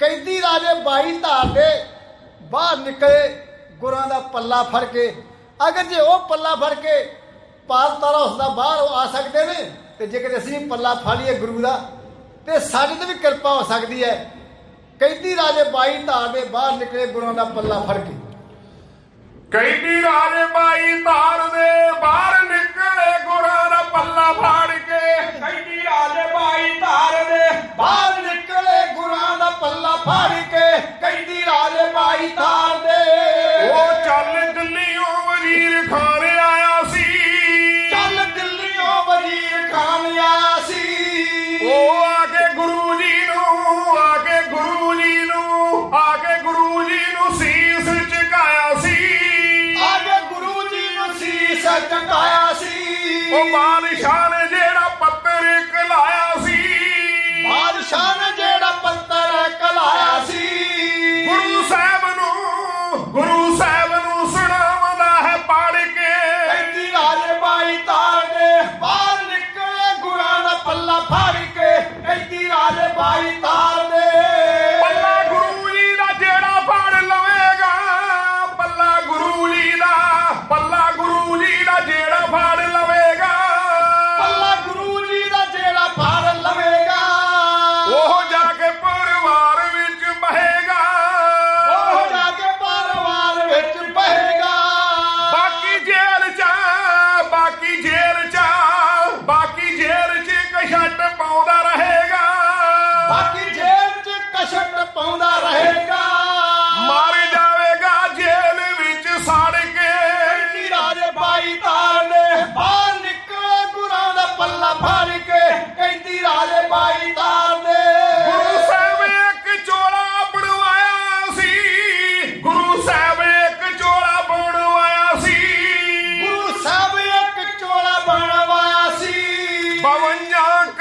ਕੈਦੀ ਰਾਜੇ ਬਾਈ ਧਾਰ ਦੇ ਬਾਹਰ ਨਿਕਲੇ ਗੁਰਾਂ ਦਾ ਪੱਲਾ ਫੜ ਕੇ। ਅਗਰ ਜੇ ਉਹ ਪੱਲਾ ਫੜ ਕੇ ਪਾਲ ਤਾਰਾ ਉਸ ਦਾ ਬਾਹਰ ਉਹ ਆ ਸਕਦੇ ਨੇ ਤੇ ਜੇ ਕਿਤੇ ਅਸੀਂ ਪੱਲਾ ਫੜ ਲਈਏ ਗੁਰੂ ਦਾ ਤੇ ਸਾਡੇ ਤੇ ਵੀ ਕਿਰਪਾ ਹੋ ਸਕਦੀ ਹੈ। ਕੈਦੀ ਰਾਜੇ ਬਾਈ ਧਾਰ ਦੇ ਬਾਹਰ ਨਿਕਲੇ ਗੁਰਾਂ ਦਾ ਪੱਲਾ ਫੜ ਕੇ। ਕੈਦੀ ਰਾਜੇ ਬਾਈ ਧਾਰ ਦੇ ਬਾਹਰ ਨਿਕਲੇ ਗੁਰਾਂ ਦਾ ਪੱਲਾ ਫਾੜ ਕੇ। ਕੈਦੀ ਰਾਜੇ ਬਾਈ ਧਾਰ ਦੇ ਕੇ ਰਾਜੇ ਦੇ। ਉਹ ਚੱਲ ਦਿੱਲੀੋਂ ਵਜ਼ੀਰ ਖਾਨ ਆਇਆ ਸੀ। ਚੱਲ ਦਿੱਲੀੋਂ ਵਜ਼ੀਰ ਖਾਨ ਆਇਆ ਸੀ। ਉਹ ਆ ਕੇ ਗੁਰੂ ਜੀ ਨੂੰ ਆ ਕੇ ਗੁਰੂ ਜੀ ਨੂੰ ਆ ਕੇ ਗੁਰੂ ਜੀ ਨੂੰ ਸੀਸ ਝੁਕਾਇਆ ਸੀ। ਆਗੇ ਗੁਰੂ ਜੀ ਨੂੰ ਸੀਸ ਝੁਕਾਇਆ ਸੀ। ਉਹ ਬਾਦਸ਼ਾਹ ਨੇ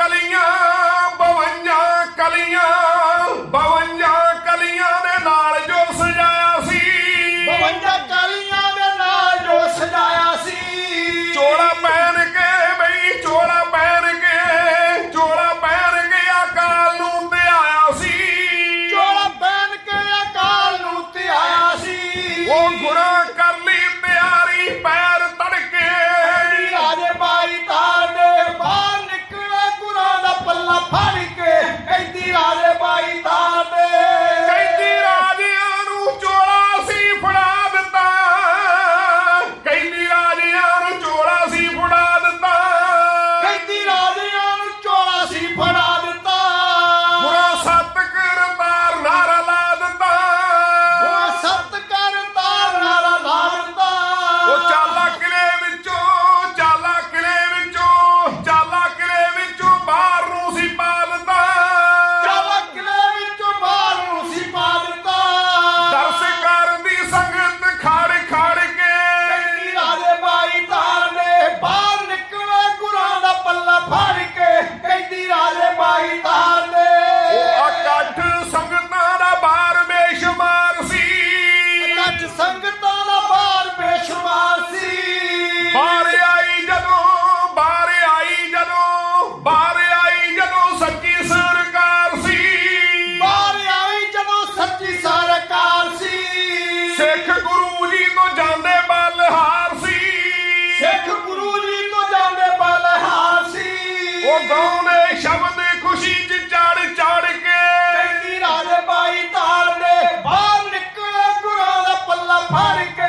telling you. ਗਾਉਨੇ ਸ਼ਬਦ ਖੁਸ਼ੀ ਚ ਚੜ ਚੜ ਕੇ। ਕਹਿੰਦੀ ਰਾਜ ਪਾਈ ਤਾਲ ਦੇ ਬਾਹਰ ਨਿਕਲੇ, ਗੁਰਾਂ ਦਾ ਪੱਲਾ ਫੜ ਕੇ।